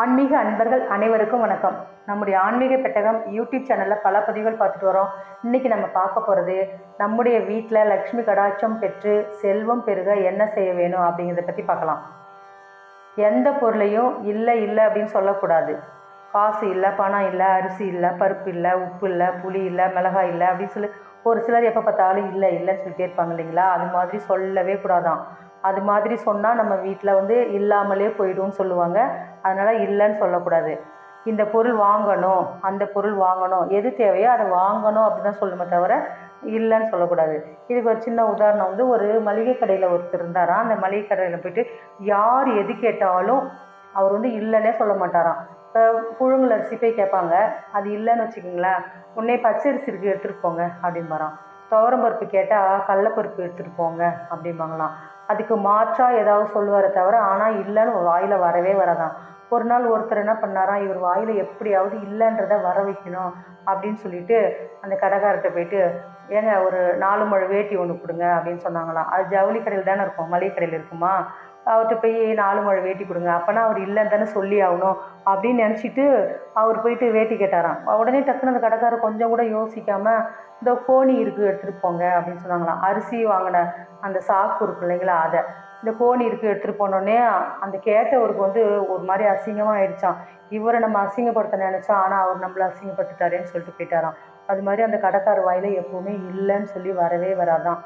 ஆன்மீக அன்பர்கள் அனைவருக்கும் வணக்கம். நம்முடைய ஆன்மீக பெட்டகம் யூடியூப் சேனலில் பல பதிவுகள் பார்த்துட்டு வரோம். இன்றைக்கி நம்ம பார்க்க போகிறது நம்முடைய வீட்டில் லக்ஷ்மி கடாட்சம் பெற்று செல்வம் பெருக என்ன செய்ய வேணும் அப்படிங்கிறத பற்றி பார்க்கலாம். எந்த பொருளையும் இல்லை இல்லை அப்படின்னு சொல்லக்கூடாது. காசு இல்லை பணம் இல்லை அரிசி இல்லை பருப்பு இல்லை உப்பு இல்லை புளி இல்லை மிளகாய் இல்லை அப்படின்னு சொல்லி ஒரு சிலர் எப்போ பார்த்தாலும் இல்லை இல்லைன்னு சொல்லிட்டே இருப்பாங்க இல்லைங்களா? அது மாதிரி சொல்லவே கூடாதான். அது மாதிரி சொன்னால் நம்ம வீட்டில் வந்து இல்லாமலே போயிடும்னு சொல்லுவாங்க. அதனால் இல்லைன்னு சொல்லக்கூடாது. இந்த பொருள் வாங்கணும் அந்த பொருள் வாங்கணும். எது தேவையோ அதை வாங்கணும் அப்படின்னு தான் சொல்லணுமே தவிர இல்லைன்னு சொல்லக்கூடாது. இதுக்கு ஒரு சின்ன உதாரணம் வந்து ஒரு மளிகை கடையில் ஒருத்தர் இருந்தாராம். அந்த மளிகை கடையில் போயிட்டு யார் எது கேட்டாலும் அவர் வந்து இல்லைன்னே சொல்ல மாட்டாராம். இப்போ புழுங்கல் அரிசி போய் கேட்பாங்க. அது இல்லைன்னு வச்சுக்கோங்களேன். உடனே பச்சரிசி இருக்கு எடுத்துகிட்டு போங்க அப்படிம்பாராம். துவரம்பருப்பு கேட்டால் கடலப்பருப்பு எடுத்துகிட்டு போங்க அப்படிம்பாங்களாம். அதுக்கு மாற்றாக ஏதாவது சொல்லுவாரே தவிர ஆனால் இல்லைன்னு வாயில் வரவே வராதான் ஒரு நாள் ஒருத்தர் என்ன பண்ணாராம் இவர் வாயில் எப்படியாவது இல்லைன்றதை வர வைக்கணும் அப்படின்னு சொல்லிட்டு அந்த கடைக்காரர்கிட்ட போயிட்டு ஏங்க ஒரு நாலு முழ வேட்டி ஒன்று கொடுங்க அப்படின்னு சொன்னாங்களாம். அது ஜவுளி கடையில் தானே இருக்கும் மளிகை கடையில் இருக்குமா? அவர்கிட்ட போய் நாலு முழை வேட்டி கொடுங்க. அப்போனா அவர் இல்லைன்னு தானே சொல்லி ஆகணும். அப்படின்னு நினச்சிட்டு அவர் போயிட்டு வேட்டி கேட்டாராம். உடனே டக்குன்னு அந்த கடைக்காரர் கொஞ்சம் கூட யோசிக்காமல் இந்த கோணி இருக்குது எடுத்துகிட்டு போங்க அப்படின்னு சொன்னாங்களாம். அரிசி வாங்கின அந்த சாக்கு இருக்கு இல்லைங்களா அதை. இந்த கோணி இருக்குது எடுத்துகிட்டு போனோடனே அந்த கேட்டவருக்கு வந்து ஒரு மாதிரி அசிங்கமாக ஆயிடுச்சான் இவரை நம்ம அசிங்கப்படுத்த நினச்சோம் ஆனால் அவர் நம்மளை அசிங்கப்படுத்திட்டாரேன்னு சொல்லிட்டு போயிட்டாராம். அது மாதிரி அந்த கடைக்கார வாயில் எப்போவுமே இல்லைன்னு சொல்லி வரவே வராதான்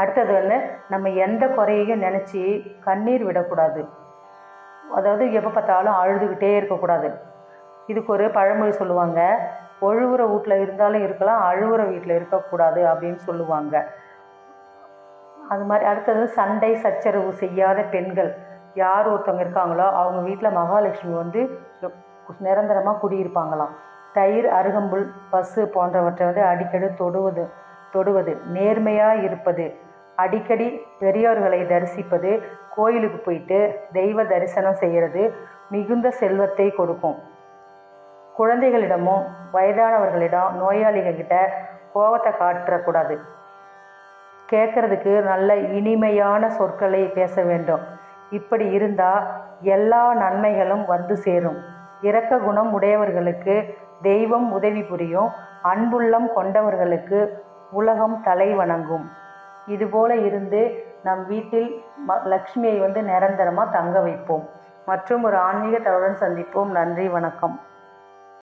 அடுத்தது வந்து நம்ம எந்த குறையையும் நினச்சி கண்ணீர் விடக்கூடாது. அதாவது எப்போ பார்த்தாலும் அழுதுகிட்டே இருக்கக்கூடாது. இதுக்கு ஒரு பழமொழி சொல்லுவாங்க ஒழுகுற வீட்டில் இருந்தாலும் இருக்கலாம் அழுகுற வீட்டில் இருக்கக்கூடாது அப்படின்னு சொல்லுவாங்க. அது மாதிரி அடுத்தது சண்டை சச்சரவு செய்யாத பெண்கள். யார் ஒருத்தவங்க இருக்காங்களோ அவங்க வீட்டில் மகாலட்சுமி வந்து நிரந்தரமாக குடியிருப்பாங்களாம். தயிர் அருகம்புல் பசு போன்றவற்றை வந்து அடிக்கடி தொடுவது. தொடுவது நேர்மையாக இருப்பது அடிக்கடி பெரியோர்களை தரிசிப்பது கோயிலுக்கு போயிட்டு தெய்வ தரிசனம் செய்கிறது மிகுந்த செல்வத்தை கொடுக்கும். குழந்தைகளிடமும் வயதானவர்களிடம் நோயாளிகள்கிட்ட கோபத்தை காட்டக்கூடாது. கேட்கறதுக்கு நல்ல இனிமையான சொற்களை பேச வேண்டும். இப்படி இருந்தால் எல்லா நன்மைகளும் வந்து சேரும். இரக்க குணம் உடையவர்களுக்கு தெய்வம் உதவி புரியும். அன்புள்ளம் கொண்டவர்களுக்கு உலகம் தலை வணங்கும். இதுபோல இருந்து நம் வீட்டில் ம லக்ஷ்மியை வந்து நிரந்தரமாக தங்க வைப்போம். மற்றும் ஒரு ஆன்மீக தகவலுடன் சந்திப்போம். நன்றி வணக்கம்.